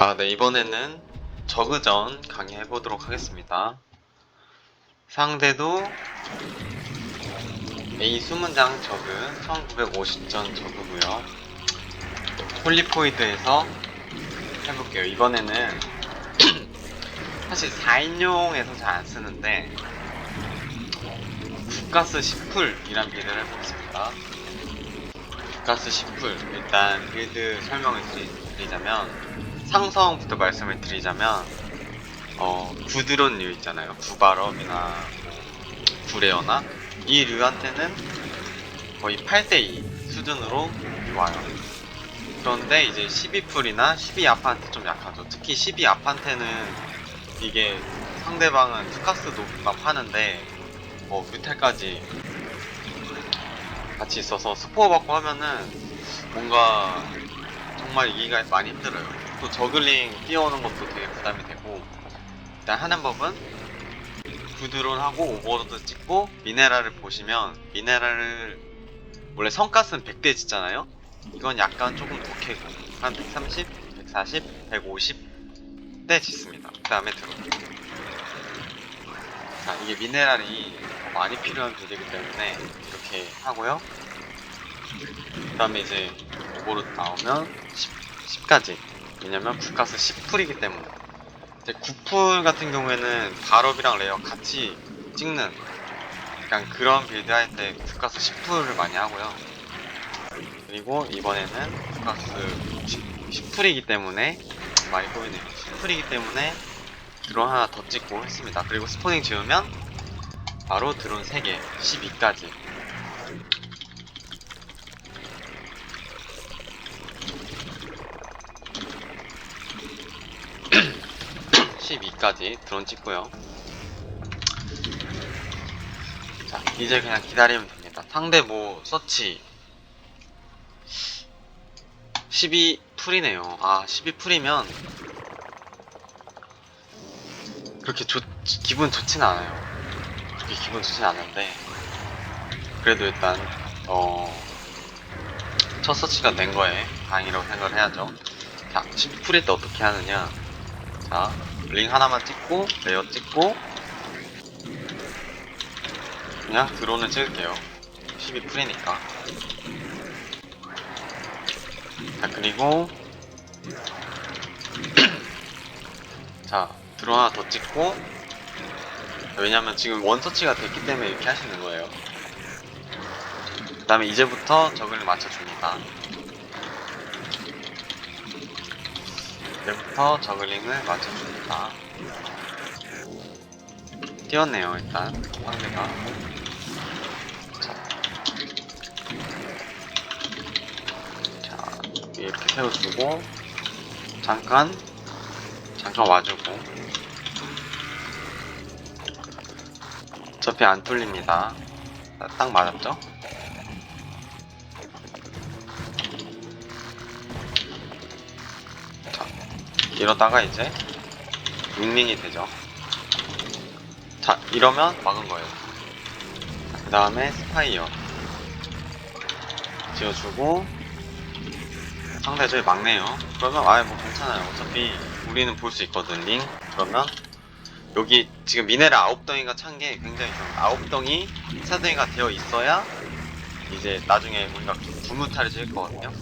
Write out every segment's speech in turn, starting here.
아, 네, 이번에는 저그전 강의해 보도록 하겠습니다. 상대도 A 20장 저그, 1950전 저그고요 홀리포이드에서 해볼게요. 이번에는 사실 4인용에서 잘 안 쓰는데 국가스 10풀이란 빌드를 해보겠습니다. 국가스 10풀 일단 빌드 설명을 드리- 드리자면 상성부터 말씀을 드리자면 어 구드론 류 있잖아요. 구바럽이나 뭐 구레어나? 이 류한테는 거의 8대2 수준으로 좋아요. 그런데 이제 12풀이나 12아파한테 좀 약하죠. 특히 12아파한테는 이게 상대방은 투카스도 막 하는데 뭐 뮤탈까지 같이 있어서 스포어 받고 하면은 뭔가 정말 이기가 많이 힘들어요. 또 저글링 뛰어오는 것도 되게 부담이 되고 일단 하는 법은 구드론 하고 오버로드 찍고 미네랄을 보시면 미네랄을 원래 성가스는 100대 짓잖아요. 이건 약간 조금 더 캐고 한 130, 140, 150대 짓습니다. 그 다음에 들어. 자 이게 미네랄이 더 많이 필요한 빌드이기 때문에 이렇게 하고요. 그 다음에 이제 오버로드 나오면 10, 까지 왜냐면 국가스 10풀이기 때문에. 이제 9풀 같은 경우에는 발업이랑 레어 같이 찍는 약간 그런 빌드 할 때 국가스 10풀을 많이 하고요. 그리고 이번에는 국가스 10 풀이기 때문에 많이 보이네요. 10풀이기 때문에 드론 하나 더 찍고 했습니다. 그리고 스포닝 지으면 바로 드론 3개 12까지 12까지 드론 찍고요. 자, 이제 그냥 기다리면 됩니다. 상대 뭐 서치 12 풀이네요. 아, 12 풀이면 그렇게 좋, 기분 좋진 않아요. 그렇게 기분 좋진 않은데 그래도 일단 어, 첫 서치가 된 거에 다행이라고 생각을 해야죠. 자, 12 풀일 때 어떻게 하느냐? 자, 링 하나만 찍고 레어 찍고 그냥 드론을 찍을게요. 12 풀이니까. 자 그리고 자 드론 하나 더 찍고 왜냐면 지금 원서치가 됐기 때문에 이렇게 하시는 거예요. 그 다음에 이제부터 저글을 맞춰줍니다 이제부터 저글링을 맞춰줍니다. 뛰었네요, 일단. 상대가. 자. 자, 이렇게 세워주고, 잠깐, 잠깐 와주고. 어차피 안 뚫립니다. 자, 딱 맞았죠? 이러다가 이제 윙링이 되죠. 자, 이러면 막은 거예요. 그 다음에 스파이어 지어주고 상대 저기 막네요. 그러면 아예 뭐 괜찮아요. 어차피 우리는 볼 수 있거든 링. 그러면 여기 지금 미네랄 아홉 덩이가 찬 게 굉장히 좋아요. 아홉 덩이, 세 덩이가 되어 있어야 이제 나중에 우리가 구무탈을 지을 거거든요.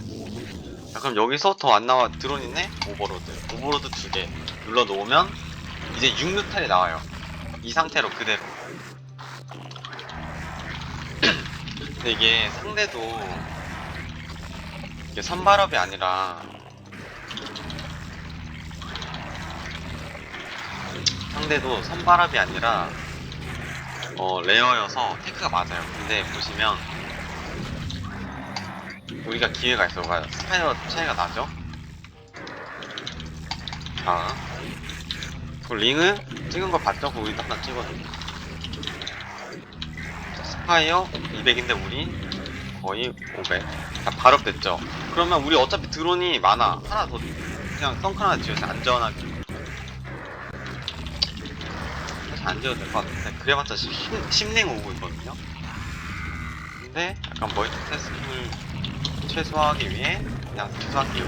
자, 그럼 여기서 더안 나와 드론 있네? 오버로드. 오버로드 두 개 눌러 놓으면 이제 6루탈이 나와요. 이 상태로 그대로. 근데 이게 상대도 이게 선발업이 아니라 상대도 선발업이 아니라 어 레어여서 테크가 맞아요. 근데 보시면 우리가 기회가 있어. 가 스파이어 차이가 나죠? 자, 그 링을 찍은 거 봤죠? 그 우리도 하나 찍었는데. 자, 스파이어 200인데 우리 거의 500. 자, 발업 됐죠? 그러면 우리 어차피 드론이 많아. 하나 더 그냥 썬크 하나 지어서 안전하게. 사실 안 지어도 될 것 같은데 그래봤자 10, 10링 오고 있거든요. 근데 약간 멀티 태스킹을 최소화하기 위해 그냥 최소화할게요.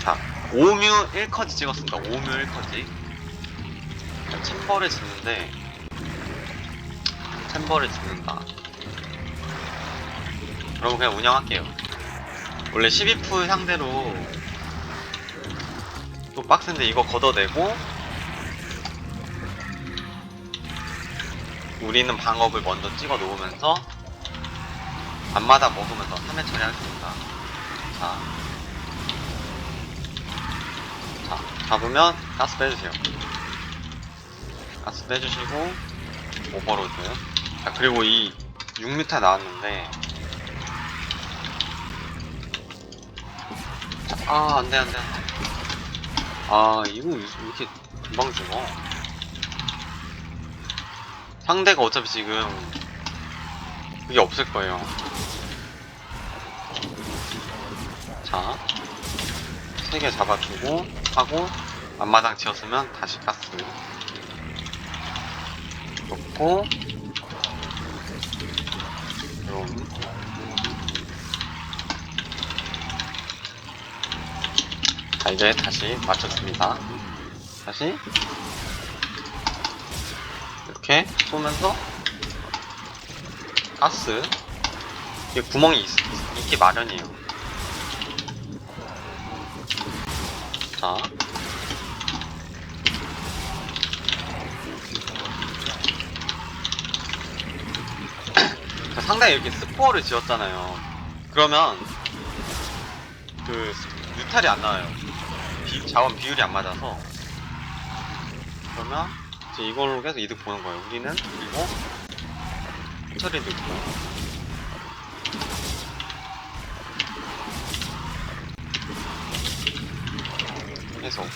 자, 오뮤 1커지 찍었습니다. 오뮤 1커지. 챔버를 짓는데 챔버를 짓는다. 그럼 그냥 운영할게요. 원래 12풀 상대로 또 빡센데 이거 걷어내고 우리는 방업을 먼저 찍어 놓으면서 앞마다 먹으면서 3회 처리하겠습니다. 자, 자 잡으면 가스 빼주세요. 가스 빼주시고 오버로드. 자 그리고 이 6m 나왔는데 자, 아 안 돼 안 돼 안 돼. 아 이거 왜 이렇게 금방 죽어? 상대가 어차피 지금 그게 없을 거예요. 자, 세 개 잡아주고 하고 앞마당 지었으면 다시 가스 넣고 그럼 자 이제 다시 맞췄습니다. 다시 이렇게 쏘면서 가스 이게 구멍이 있, 있기 마련이에요. 자. 자, 상당히 이렇게 스포어를 지었잖아요. 그러면 그 유탈이 안 나와요. 비- 자원 비율이 안 맞아서 그러면 이제 이걸로 계속 이득 보는 거예요. 우리는 그리고 처리도 있고 계속.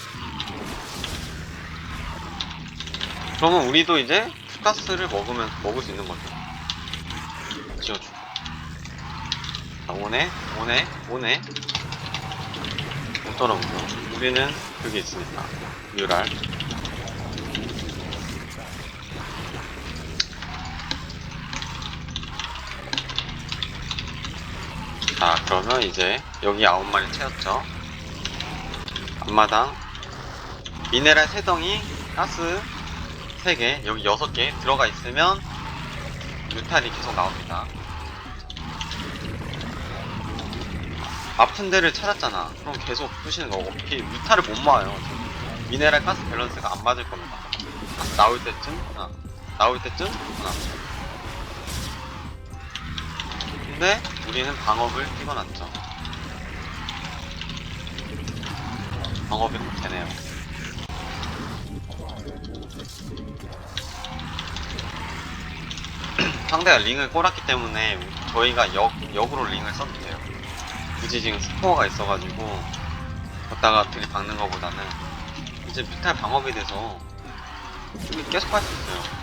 그러면 우리도 이제 투가스를 먹으면 먹을 수 있는 거죠. 지어주고. 자 오네 오네 오네. 못 떨어오죠. 우리는 그게 있으니까. 뮤랄 자 그러면 이제 여기 아홉 마리 채웠죠? 앞마당. 미네랄 세덩이 가스 3개 여기 6개 들어가 있으면 뮤탈이 계속 나옵니다. 아픈 데를 찾았잖아. 그럼 계속 푸시는 거고. 어떻게 뮤탈을 못 모아요. 미네랄 가스 밸런스가 안 맞을 겁니다. 나올 때쯤? 하나 나올 때쯤? 하나 근데 우리는 방업을 찍어놨죠 방업이 꼭 되네요 상대가 링을 꼬랐기 때문에 저희가 역, 역으로 링을 써도 돼요. 굳이 지금 스코어가 있어가지고 걷다가 들이박는 것보다는 이제 뮤탈 방업이 돼서 계속 할 수 있어요.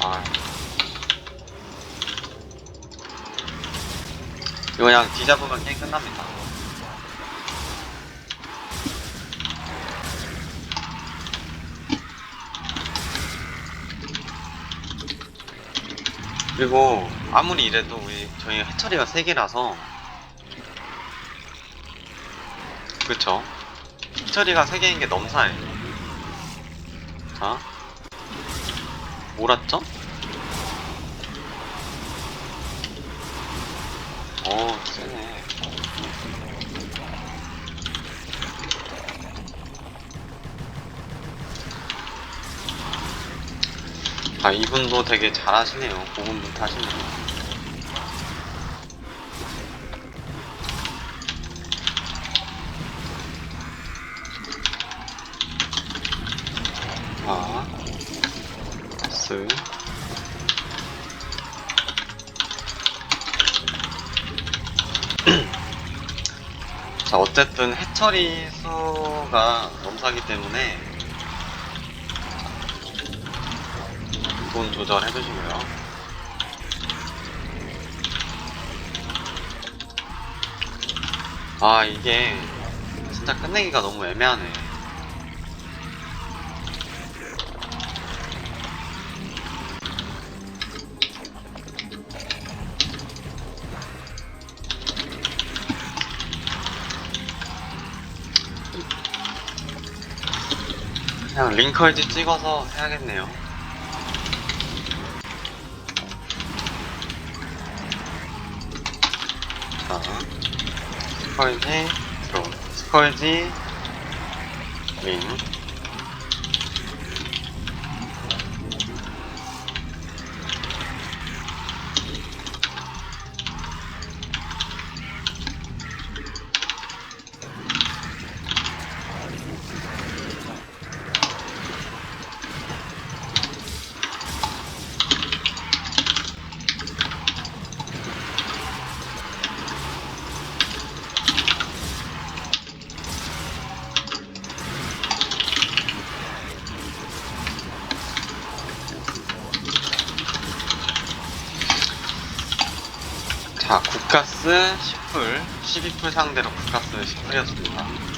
아. 이거 그냥 뒤잡으면 게임 끝납니다. 그리고 아무리 이래도 우리 저희 해처리가 3개라서 그쵸 해처리가 3개인 게 넘사예요 자 몰았죠? 어 세네. 아 이분도 되게 잘하시네요. 고군분투 하시네요 아 가스 자 어쨌든 해처리 수가 넘사기 때문에 돈 조절해 주시고요. 아 이게 진짜 끝내기가 너무 애매하네 그냥 링컬지 찍어서 해야겠네요. 자, 스컬지, 들어, 스컬지, 링. 자, 국가스 10풀, 12풀 상대로 국가스 10풀이었습니다.